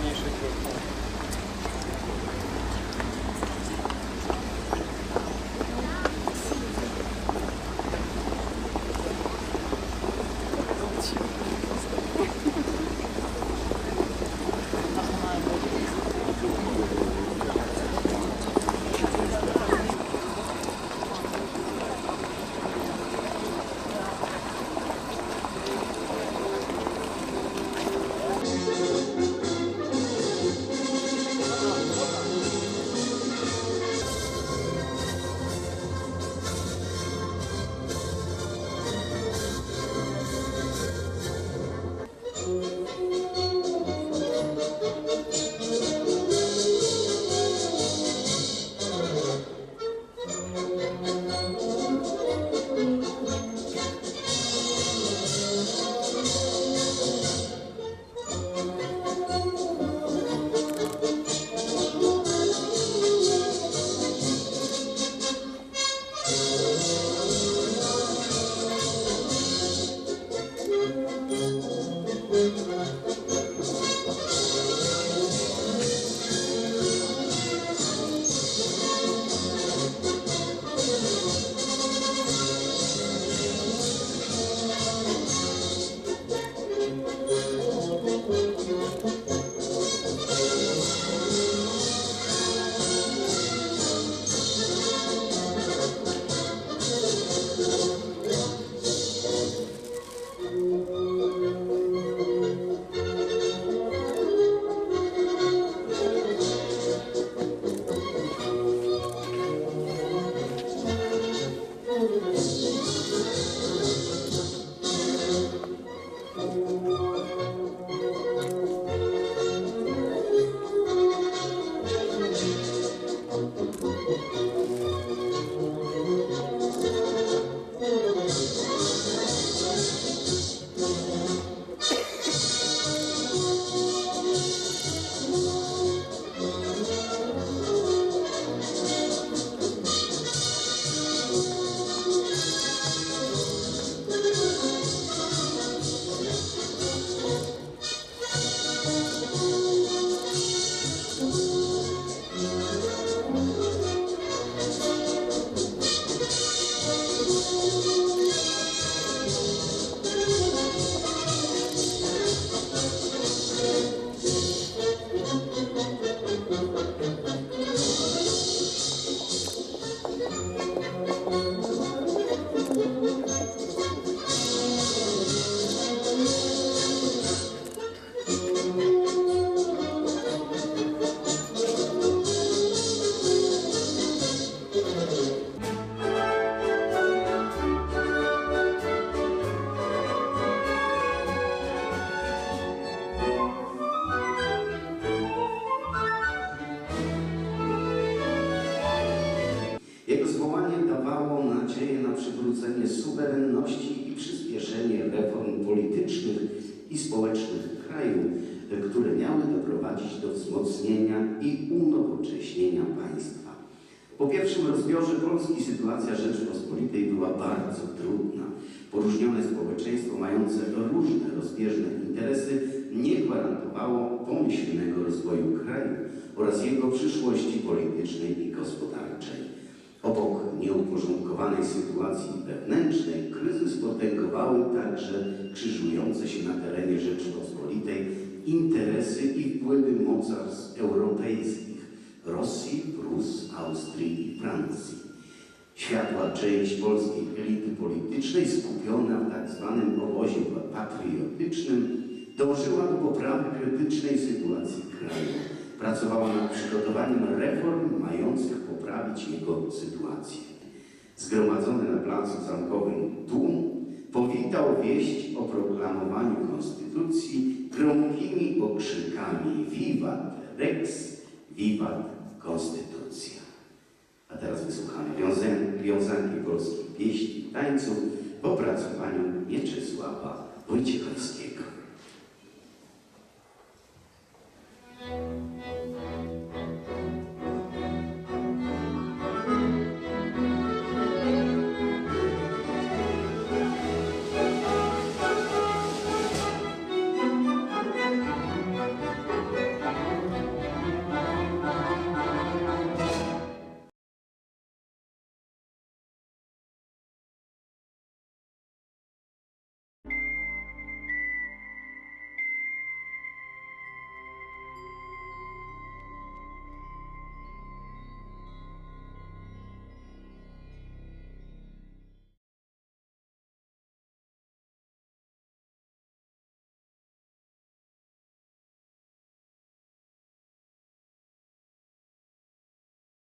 дальнейших przywrócenie suwerenności i przyspieszenie reform politycznych i społecznych kraju, które miały doprowadzić do wzmocnienia i unowocześnienia państwa. Po pierwszym rozbiorze Polski sytuacja Rzeczpospolitej była bardzo trudna. Poróżnione społeczeństwo mające różne rozbieżne interesy nie gwarantowało pomyślnego rozwoju kraju oraz jego przyszłości politycznej i gospodarczej. Obok nieuporządkowanej sytuacji wewnętrznej, kryzys potęgowały także krzyżujące się na terenie Rzeczpospolitej interesy i wpływy mocarstw europejskich Rosji, Prus, Austrii i Francji. Światła część polskiej elity politycznej skupiona w tak zwanym obozie patriotycznym dążyła do poprawy krytycznej sytuacji kraju. Pracowała nad przygotowaniem reform mających poprawić jego sytuację. Zgromadzony na placu zamkowym tłum powitał wieść o proklamowaniu konstytucji gromkimi okrzykami Vivat Rex, Vivat Konstytucja. A teraz wysłuchamy wiąza- wiązanki polskich pieśni i tańców w opracowaniu Mieczysława Wojciechowskiego.